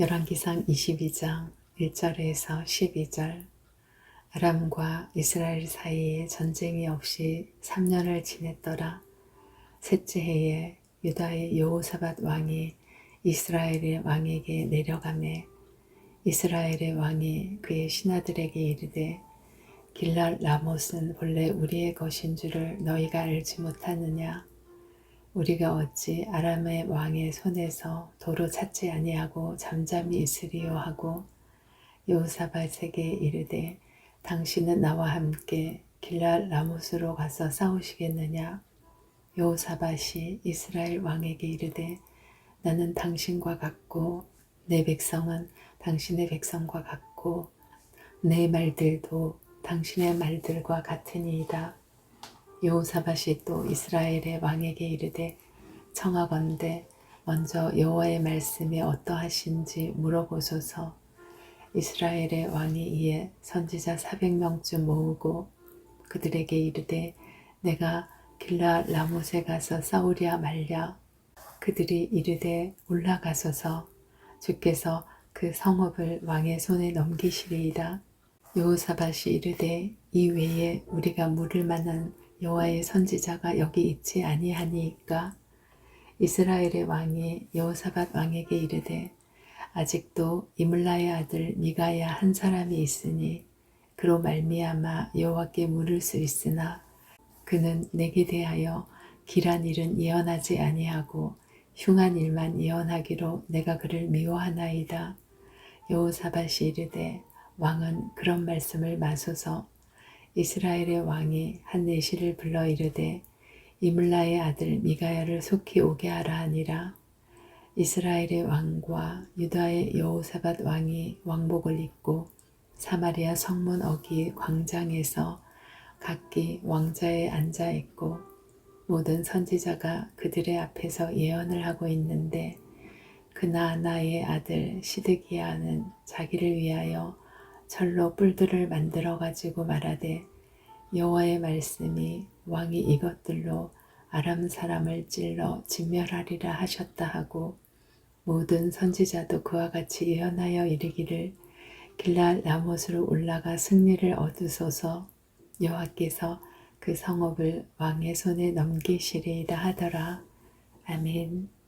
열왕기상 22장 1절에서 12절 아람과 이스라엘 사이에 전쟁이 없이 3년을 지냈더라. 셋째 해에 유다의 여호사밧 왕이 이스라엘의 왕에게 내려가매 이스라엘의 왕이 그의 신하들에게 이르되 길랄 라못은 본래 우리의 것인 줄을 너희가 알지 못하느냐 우리가 어찌 아람의 왕의 손에서 도로 찾지 아니하고 잠잠히 있으리요 하고 여호사밧에게 이르되 당신은 나와 함께 길랄 라못으로 가서 싸우시겠느냐 여호사밧이 이스라엘 왕에게 이르되 나는 당신과 같고 내 백성은 당신의 백성과 같고 내 말들도 당신의 말들과 같으니이다. 여호사밧이 또 이스라엘의 왕에게 이르되 청하건대 먼저 여호와의 말씀이 어떠하신지 물어보소서. 이스라엘의 왕이 이에 선지자 400명쯤 모으고 그들에게 이르되 내가 길라 라못에 가서 싸우랴 말랴. 그들이 이르되 올라가소서. 주께서 그 성읍을 왕의 손에 넘기시리이다. 여호사밧이 이르되 이 외에 우리가 물을 만한 여호와의 선지자가 여기 있지 아니하니까 이스라엘의 왕이 여호사밧 왕에게 이르되 아직도 이물라의 아들 미가야 한 사람이 있으니 그로 말미암아 여호와께 물을 수 있으나 그는 내게 대하여 길한 일은 예언하지 아니하고 흉한 일만 예언하기로 내가 그를 미워하나이다. 여호사밧이 이르되 왕은 그런 말씀을 마소서 이스라엘의 왕이 한 내시를 불러 이르되 이물라의 아들 미가야를 속히 오게 하라 하니라. 이스라엘의 왕과 유다의 여호사밧 왕이 왕복을 입고 사마리아 성문 어기 광장에서 각기 왕자에 앉아 있고 모든 선지자가 그들의 앞에서 예언을 하고 있는데 그나나의 아들 시드기야는 자기를 위하여 철로 뿔들을 만들어 가지고 말하되 여호와의 말씀이 왕이 이것들로 아람 사람을 찔러 진멸하리라 하셨다 하고 모든 선지자도 그와 같이 예언하여 이르기를 길라 라못으로 올라가 승리를 얻으소서 여호와께서 그 성읍을 왕의 손에 넘기시리이다 하더라. 아멘.